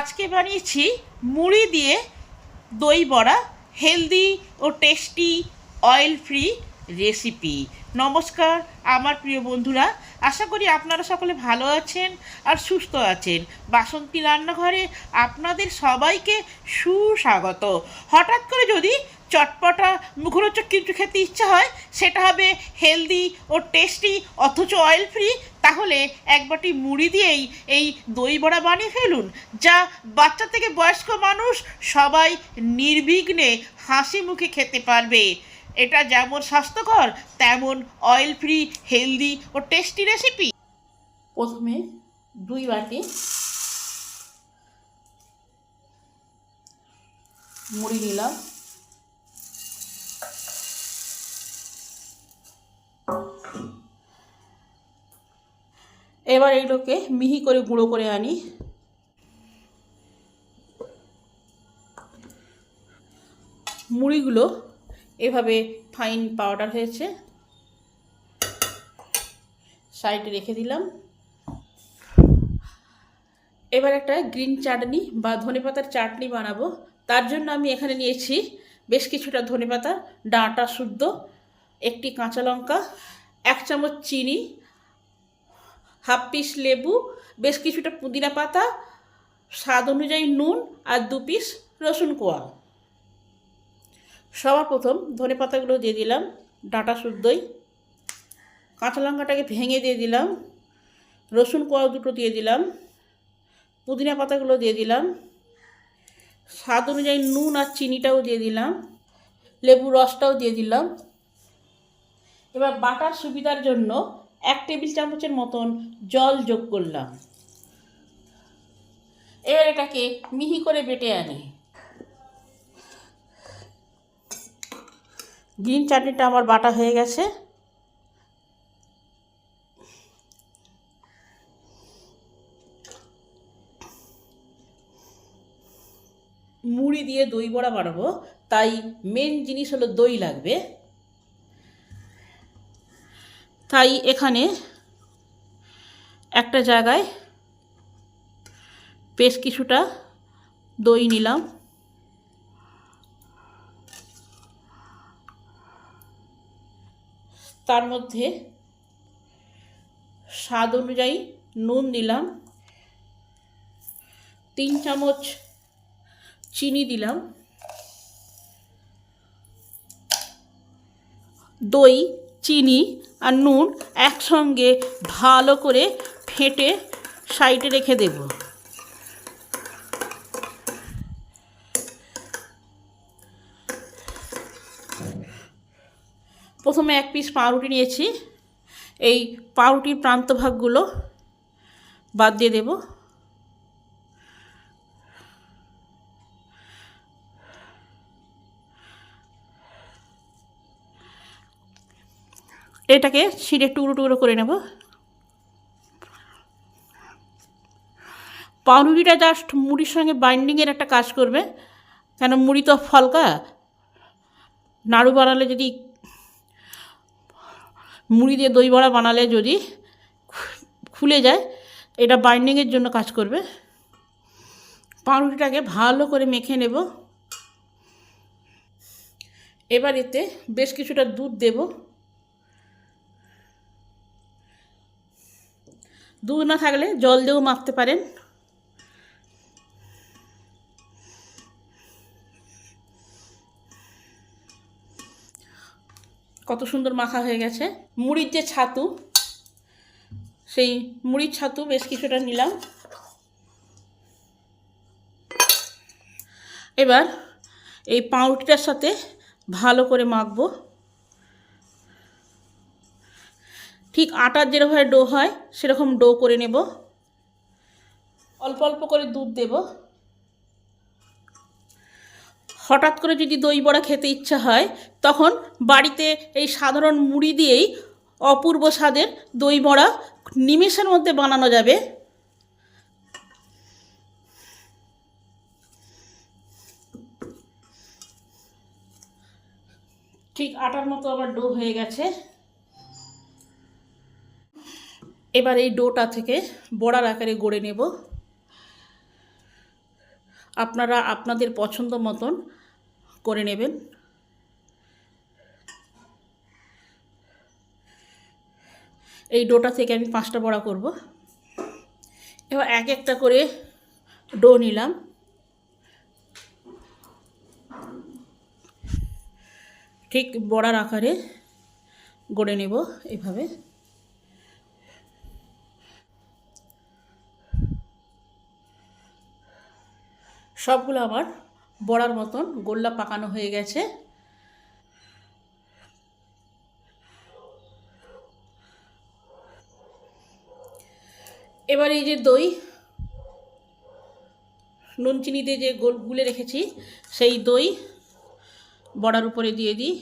আজকে বানিয়েছি মুড়ি দিয়ে দই বড়া, হেলদি ও টেস্টি অয়েল ফ্রি রেসিপি নমস্কার, আমার প্রিয় বন্ধুরা, আশা করি আপনারা সকলে ভালো আছেন আর সুস্থ আছেন। বাসন্তী রান্নাঘরে আপনাদের সবাইকে সুস্বাগত। হঠাৎ করে যদি চটপটা মুখরোচক কিছু খেতে ইচ্ছা হয়, সেটা হবে হেলদি ও টেস্টি অথচ অয়েল ফ্রি তাহলে এক বাটি মুড়ি দিয়েই এই দই বড়া বানিয়ে ফেলুন, যা বাচ্চা থেকে বয়স্ক মানুষ সবাই নির্বিঘ্নে হাসি মুখে খেতে পারবে। এটা যেমন স্বাস্থ্যকর, তেমন অয়েল ফ্রি হেলদি ও টেস্টি রেসিপি প্রথমে দুই বাটি মুড়ি নিলাম। এবার এগুলোকে মিহি করে গুঁড়ো করে আনি। মুড়িগুলো এভাবে ফাইন পাউডার হয়েছে। সাইডে রেখে দিলাম। এবার একটা গ্রিন চাটনি বা ধনেপাতার চাটনি বানাবো। তার জন্য আমি এখানে নিয়েছি বেশ কিছুটা ধনেপাতা, ডাঁটা শুদ্ধ, একটি কাঁচা লঙ্কা, এক চামচ চিনি হাফ পিস লেবু, বেশ কিছুটা পুদিনা পাতা, স্বাদ অনুযায়ী নুন আর দু পিস রসুন কোয়া। সবার প্রথম ধনে পাতাগুলো দিয়ে দিলাম, ডাঁটা শুদ্ধই। কাঁচা লঙ্কাটাকে ভেঙে দিয়ে দিলাম, রসুন কোয়া দুটো দিয়ে দিলাম, পুদিনা পাতাগুলো দিয়ে দিলাম, স্বাদ অনুযায়ী নুন আর চিনিটাও দিয়ে দিলাম লেবু রসটাও দিয়ে দিলাম। এবার বাটার সুবিধার জন্য এক টেবিল চামচের মতন জল যোগ করলাম। এবার এটাকে মিহি করে বেটে আনি। গ্রিন চাটনিটা আমার বাটা হয়ে গেছে। মুড়ি দিয়ে দই বড়া বানাবো, তাই মেন জিনিস হলো দই লাগবে। তাই এখানে একটা জায়গায় বেশ কিছুটা দই নিলাম। তার মধ্যে স্বাদ অনুযায়ী নুন দিলাম তিন চামচ চিনি দিলাম। দই চিনি আর নুন একসঙ্গে ভালো করে ফেটে সাইডে রেখে দেব। প্রথমে এক পিস পাউরুটি নিয়েছি। এই পাউরুটির প্রান্তভাগগুলো বাদ দিয়ে দেব। এটাকে ছিঁড়ে টুকরো টুকরো করে নেব। পাউরুটিটা জাস্ট মুড়ির সঙ্গে বাইন্ডিংয়ের একটা কাজ করবে। কেন মুড়ি তো ফলকা? নাড়ু বানালে যদি মুড়ি দিয়ে দই বড়া বানালে যদি খুলে যায়, এটা বাইন্ডিংয়ের জন্য কাজ করবে। পাউরুটিটাকে ভালো করে মেখে নেব। এবার এতে বেশ কিছুটা দুধ দেব। দুধ না থাকলে জল দিয়েও মাখতে পারেন। কত সুন্দর মাখা হয়ে গেছে। মুড়ির যে ছাতু, সেই মুড়ির ছাতু বেশ কিছুটা নিলাম। এবার এই পাউরুটিটার সাথে ভালো করে মাখবো। ঠিক আটার যেরকমভাবে ডো হয়, সেরকম ডো করে নেব। অল্প অল্প করে দুধ দেব। হঠাৎ করে যদি দই বড়া খেতে ইচ্ছা হয়, তখন বাড়িতে এই সাধারণ মুড়ি দিয়েই অপূর্ব স্বাদের দই বড়া নিমেষের মধ্যে বানানো যাবে। ঠিক আটার মতো আবার ডো হয়ে গেছে। এবার এই ডোটা থেকে বড়ার আকারে গড়ে নেব। আপনারা আপনাদের পছন্দ মতন করে নেবেন। এই ডোটা থেকে আমি পাঁচটা বড়া করব। এবার এক একটা করে ডো নিলাম। ঠিক বড়ার আকারে গড়ে নেব এভাবে। সবগুলো আমার বড়ার মতন গোল্লা পাকানো হয়ে গেছে। এবার এই যে দই নুন চিনিতে যে গোল গুলে রেখেছি, সেই দই বড়ার উপরে দিয়ে দিই।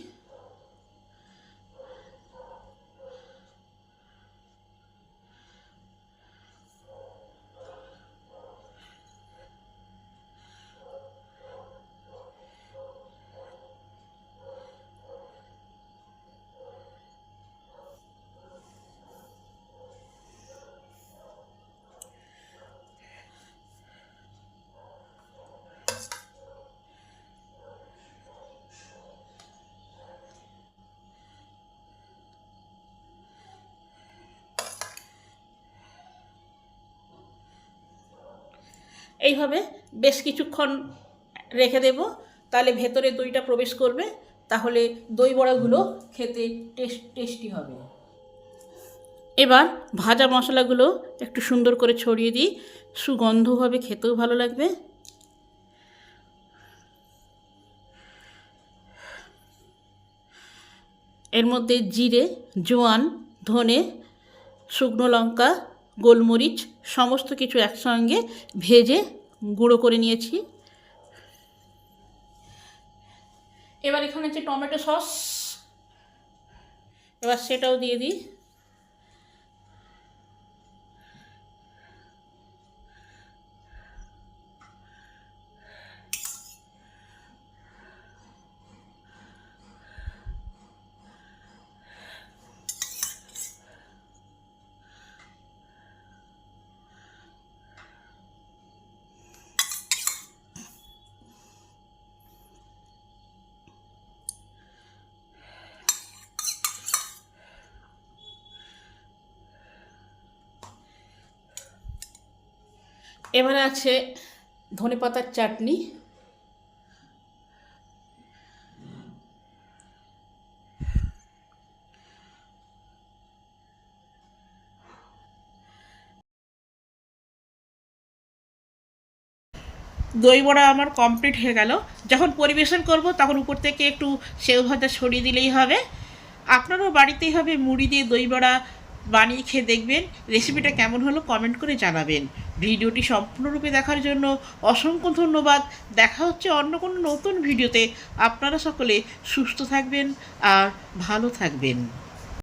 এইভাবে বেশ কিছুক্ষণ রেখে দেব। তাহলে ভেতরে দইটা প্রবেশ করবে, তাহলে দই বড়াগুলো খেতে টেস্ট টেস্টি হবে। এবার ভাজা মশলাগুলো একটু সুন্দর করে ছড়িয়ে দিই। সুগন্ধ হবে খেতেও ভালো লাগবে। এর মধ্যে জিরে, জোয়ান, ধনে, শুকনো লঙ্কা গোলমরিচ, সমস্ত কিছু একসঙ্গে ভেজে গুঁড়ো করে নিয়েছি। এবার এখানে হচ্ছে টমেটো সস। এবার সেটাও দিয়ে দিই। এবারে আছে ধনে পাতার চাটনি। দই বড়া আমার কমপ্লিট হয়ে গেল। যখন পরিবেশন করব তখন উপর থেকে একটু সেও ভাজা ছড়িয়ে দিলেই হবে। আপনারও বাড়িতেই হবে, মুড়ি দিয়ে দই বড়া বানিয়ে খেয়ে দেখবেন। রেসিপিটা কেমন হলো কমেন্ট করে জানাবেন। ভিডিওটি সম্পূর্ণরূপে দেখার জন্য অসংখ্য ধন্যবাদ। দেখা হচ্ছে অন্য কোনো নতুন ভিডিওতে। আপনারা সকলে সুস্থ থাকবেন আর ভালো থাকবেন।